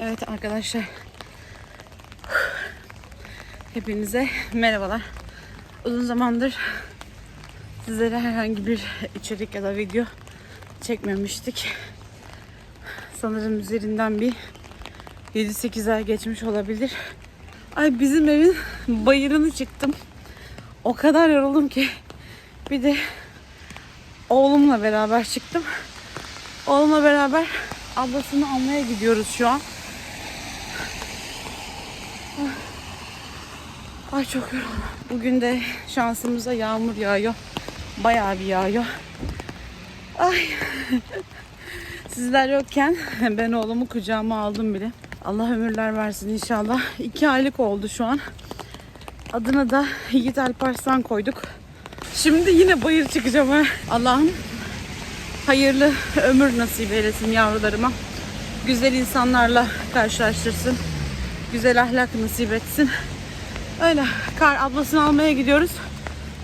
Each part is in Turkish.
Evet arkadaşlar. Hepinize merhabalar. Uzun zamandır sizlere herhangi bir içerik ya da video çekmemiştik. Sanırım üzerinden bir 7-8 ay geçmiş olabilir. Ay bizim evin bayırını çıktım. O kadar yoruldum ki. Bir de oğlumla beraber çıktım. Oğlumla beraber ablasını almaya gidiyoruz şu an. Ay çok yoruldum. Bugün de şansımıza yağmur yağıyor. Bayağı bir yağıyor. Ay. Sizler yokken ben oğlumu kucağıma aldım bile. Allah ömürler versin inşallah. İki aylık oldu şu an. Adına da Yiğit Alparslan koyduk. Şimdi yine bayır çıkacağım ha. Allah'ım hayırlı ömür nasip eylesin yavrularıma. Güzel insanlarla karşılaştırsın. Güzel ahlak nasip etsin. Öyle kar ablasını almaya gidiyoruz.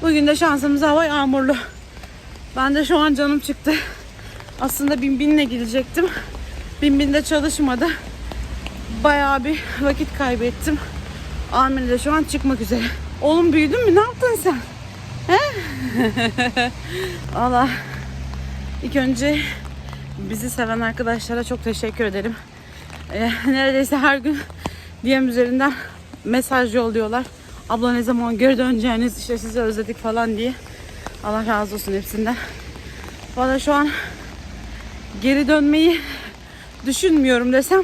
Bugün de şansımız hava yağmurlu. Ben de şu an canım çıktı. Aslında bin binle gidecektim. Bin binde çalışmadı. Bayağı bir vakit kaybettim. Amir de şu an çıkmak üzere. Oğlum büyüdün mü? Ne yaptın sen? He? Valla ilk önce bizi seven arkadaşlara çok teşekkür ederim. Ee, neredeyse her gün DM üzerinden mesaj yolluyorlar. Abla ne zaman geri döneceğiniz işte sizi özledik falan diye. Allah razı olsun hepsinden. Valla şu an geri dönmeyi düşünmüyorum desem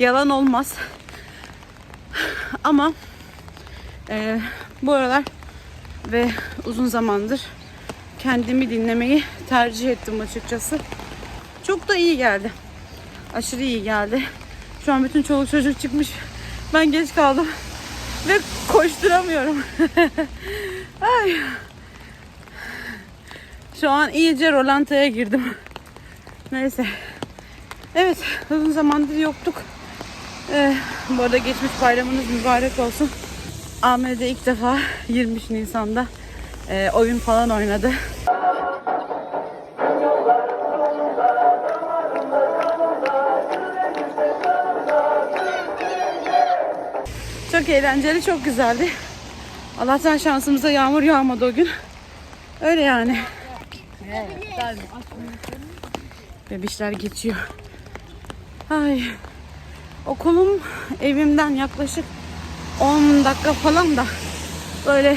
yalan olmaz. Ama e, bu aralar ve uzun zamandır kendimi dinlemeyi tercih ettim açıkçası. Çok da iyi geldi. Aşırı iyi geldi. Şu an bütün çoluk çocuk çıkmış. Ben geç kaldım. Ve koşturamıyorum. Ay. Şu an iyice rolantaya girdim. Neyse. Evet uzun zamandır yoktuk. Ee, bu arada geçmiş bayramınız mübarek olsun. Ahmet'e ilk defa 23 Nisan'da e, oyun falan oynadı. Eğlenceli, çok güzeldi. Allah'tan şansımıza yağmur yağmadı o gün. Öyle yani. Bebişler geçiyor. Ay. Okulum evimden yaklaşık 10 dakika falan da böyle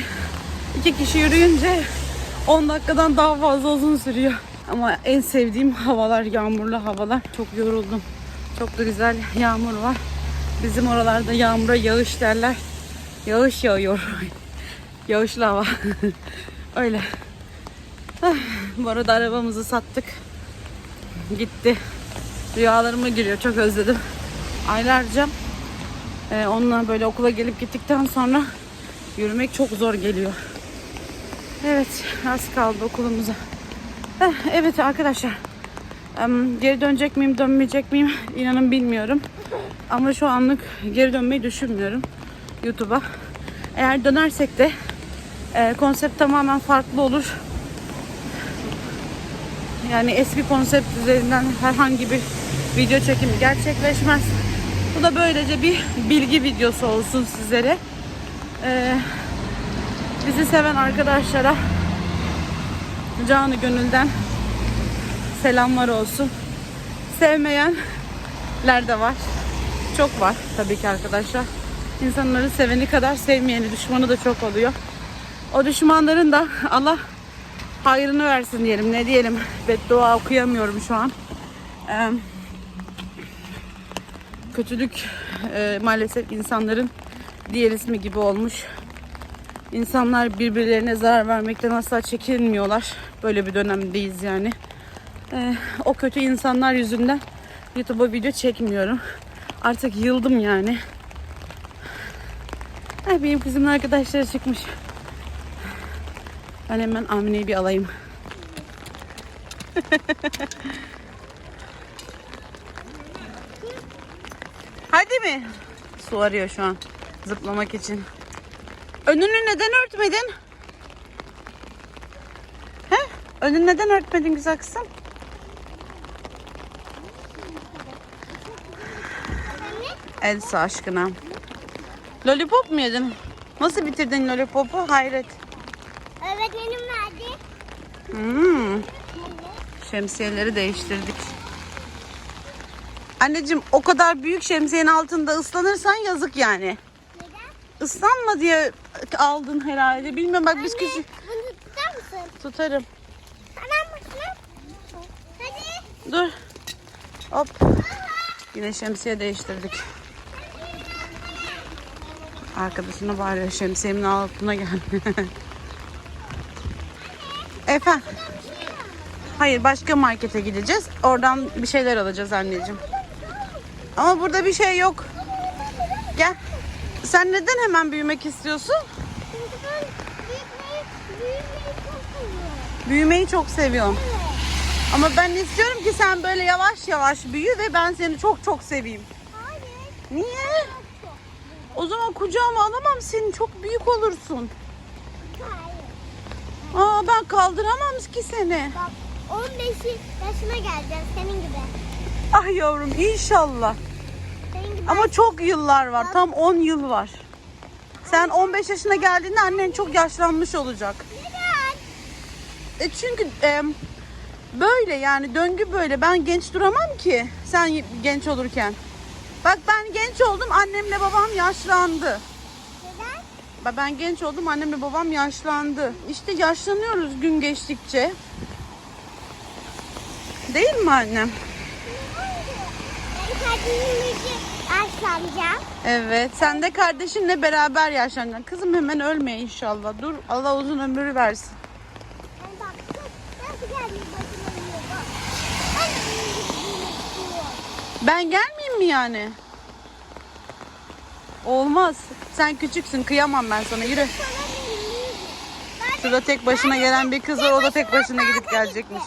iki kişi yürüyünce 10 dakikadan daha fazla uzun sürüyor. Ama en sevdiğim havalar yağmurlu havalar. Çok yoruldum. Çok da güzel yağmur var. Bizim oralarda yağmura yağış derler. Yağış yağıyor. Yağışlı hava. Öyle. Ah, Bu arada arabamızı sattık. Gitti. Rüyalarıma giriyor. Çok özledim. Aylarca e, onunla böyle okula gelip gittikten sonra yürümek çok zor geliyor. Evet. Az kaldı okulumuza. Eh, Evet arkadaşlar. Geri dönecek miyim, dönmeyecek miyim inanın bilmiyorum. Ama şu anlık geri dönmeyi düşünmüyorum YouTube'a. Eğer dönersek de e, konsept tamamen farklı olur. Yani eski konsept üzerinden herhangi bir video çekimi gerçekleşmez. Bu da böylece bir bilgi videosu olsun sizlere. Ee, bizi seven arkadaşlara canı gönülden selamlar olsun. Sevmeyenler de var. Çok var tabii ki arkadaşlar. İnsanları seveni kadar sevmeyeni, düşmanı da çok oluyor. O düşmanların da Allah hayrını versin diyelim. Ne diyelim? Beddua okuyamıyorum şu an. Ee, kötülük e, maalesef insanların diğer ismi gibi olmuş. İnsanlar birbirlerine zarar vermekten asla çekinmiyorlar. Böyle bir dönemdeyiz yani. Ee, o kötü insanlar yüzünden YouTube'a video çekmiyorum. Artık yıldım yani. Ay, benim kızımın arkadaşları çıkmış. Ben hemen Amine'yi bir alayım. Hadi mi? Su arıyor şu an. Zıplamak için. Önünü neden örtmedin? He? Önünü neden örtmedin güzel kızım? Elsa aşkına. Lollipop mu yedin? Nasıl bitirdin lollipopu? Hayret. Öğretmenim verdi. Hmm. Şemsiyeleri değiştirdik. Anneciğim o kadar büyük şemsiyenin altında ıslanırsan yazık yani. Neden? Islanma diye aldın herhalde. Bilmiyorum bak biz küçük Bunu tutar mısın? tutarım. Tamam mısın? Hadi. Dur. Hop. Yine şemsiye değiştirdik. Arkadaşına bağırıyor şemsiyemin altına gel. Efendim. Hayır başka markete gideceğiz. Oradan bir şeyler alacağız anneciğim. Ama burada bir şey yok. Gel. Sen neden hemen büyümek istiyorsun? Büyümeyi, çok seviyorum. Ama ben istiyorum ki sen böyle yavaş yavaş büyü ve ben seni çok çok seveyim. Hayır. Niye? O zaman kucağıma alamam seni. Çok büyük olursun. Hayır. Aa ben kaldıramam ki seni. Bak 15 yaşına geleceğim senin gibi. Ah yavrum inşallah. Senin gibi. Ama çok yıllar var. Tam 10 yıl var. Sen 15 yaşına geldiğinde annen çok yaşlanmış olacak. Neden? E çünkü e, böyle yani döngü böyle. Ben genç duramam ki sen genç olurken. Bak ben genç oldum annemle babam yaşlandı. Neden? Ba- Ben genç oldum annemle babam yaşlandı. İşte yaşlanıyoruz gün geçtikçe. Değil mi annem? Ben kardeşimle yaşlanacağım. Evet. Sen de kardeşinle beraber yaşlanacaksın. Kızım hemen ölme inşallah. Dur Allah uzun ömür versin. Yani bak nasıl geldi başıma yiyor bak. Ben istiyorum. Ben gelmeyeyim mi yani? Olmaz. Sen küçüksün. Kıyamam ben sana. Yürü. Şurada tek başına gelen bir kız var. O da tek başına gidip gelecekmiş.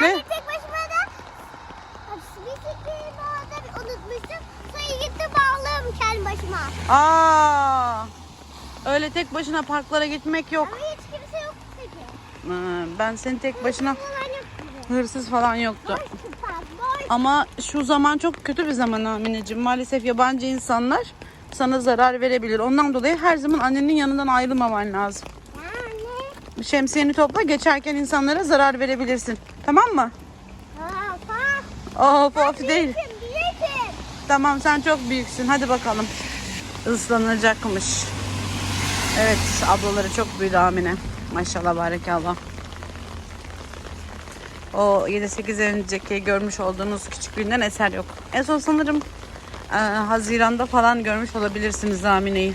Ne? Anne tek başıma da bisikletimi orada bir unutmuştum. Sonra gittim bağladım kendi başıma. Aa. Öyle tek başına parklara gitmek yok. Ama hiç kimse yok peki. Ben seni tek başına hırsız falan yoktu. Ama şu zaman çok kötü bir zaman Amineciğim. Maalesef yabancı insanlar sana zarar verebilir. Ondan dolayı her zaman annenin yanından ayrılmaman lazım. Yani. Şemsiyeni topla geçerken insanlara zarar verebilirsin. Tamam mı? Of of değil. Tamam sen çok büyüksün. Hadi bakalım. Islanacakmış. Evet ablaları çok büyüdü Amine. Maşallah barekallah. O 7-8 önceki görmüş olduğunuz küçüklüğünden eser yok. En son sanırım e, Haziran'da falan görmüş olabilirsiniz Amine'yi.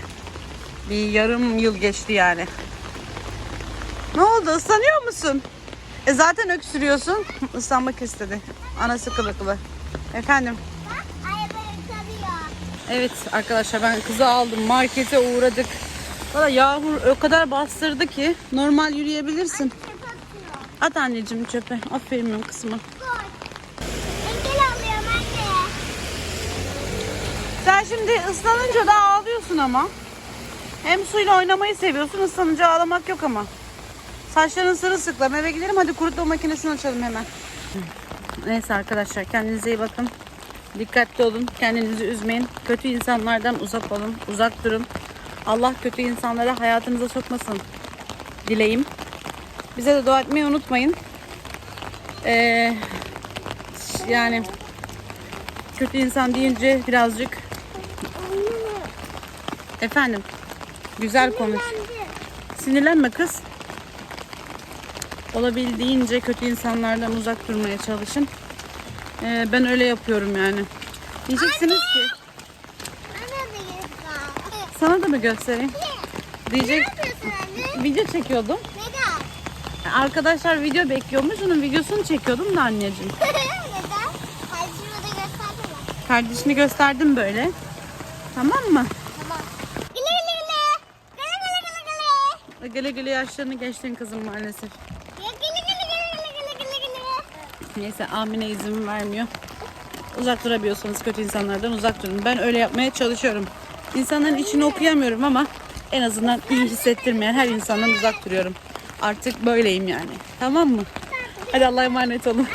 Bir yarım yıl geçti yani. Ne oldu ıslanıyor musun? E zaten öksürüyorsun. Islanmak istedi. Anası kılıklı. Efendim? Evet arkadaşlar ben kızı aldım. Markete uğradık. Valla yağmur o kadar bastırdı ki normal yürüyebilirsin. Atıyor. At anneciğim çöpe. Aferin benim kızıma. Engel alıyorum anne. Sen şimdi ıslanınca da ağlıyorsun ama. Hem suyla oynamayı seviyorsun ıslanınca ağlamak yok ama. Saçların sırılsıklam eve gidelim hadi kurutma makinesini açalım hemen. Neyse arkadaşlar kendinize iyi bakın. Dikkatli olun. Kendinizi üzmeyin. Kötü insanlardan uzak olun. Uzak durun. Allah kötü insanları hayatınıza sokmasın. Dileyim. Bize de dua etmeyi unutmayın. Ee, yani kötü insan deyince birazcık efendim güzel konuş. Sinirlenme kız. Olabildiğince kötü insanlardan uzak durmaya çalışın. Ee, ben öyle yapıyorum yani. Diyeceksiniz ki Anne göster. sana da mı göstereyim? Diyecek video çekiyordum. Arkadaşlar video bekliyormuş. Onun videosunu çekiyordum da anneciğim. Neden? Hadi şurada göstersene. Kardeşini gösterdim böyle. Tamam mı? Tamam. Gile gile gile. Gile gile gile gile. Gele gele yaşlarını geçtin kızım maalesef. Ya gile gile gile gile gile gile gile. Neyse Amine izin vermiyor. Uzak durabiliyorsanız kötü insanlardan uzak durun. Ben öyle yapmaya çalışıyorum. İnsanların içini okuyamıyorum ama en azından iyi hissettirmeyen her insandan uzak duruyorum. Artık böyleyim yani. Tamam mı? Hadi Allah'a emanet olun.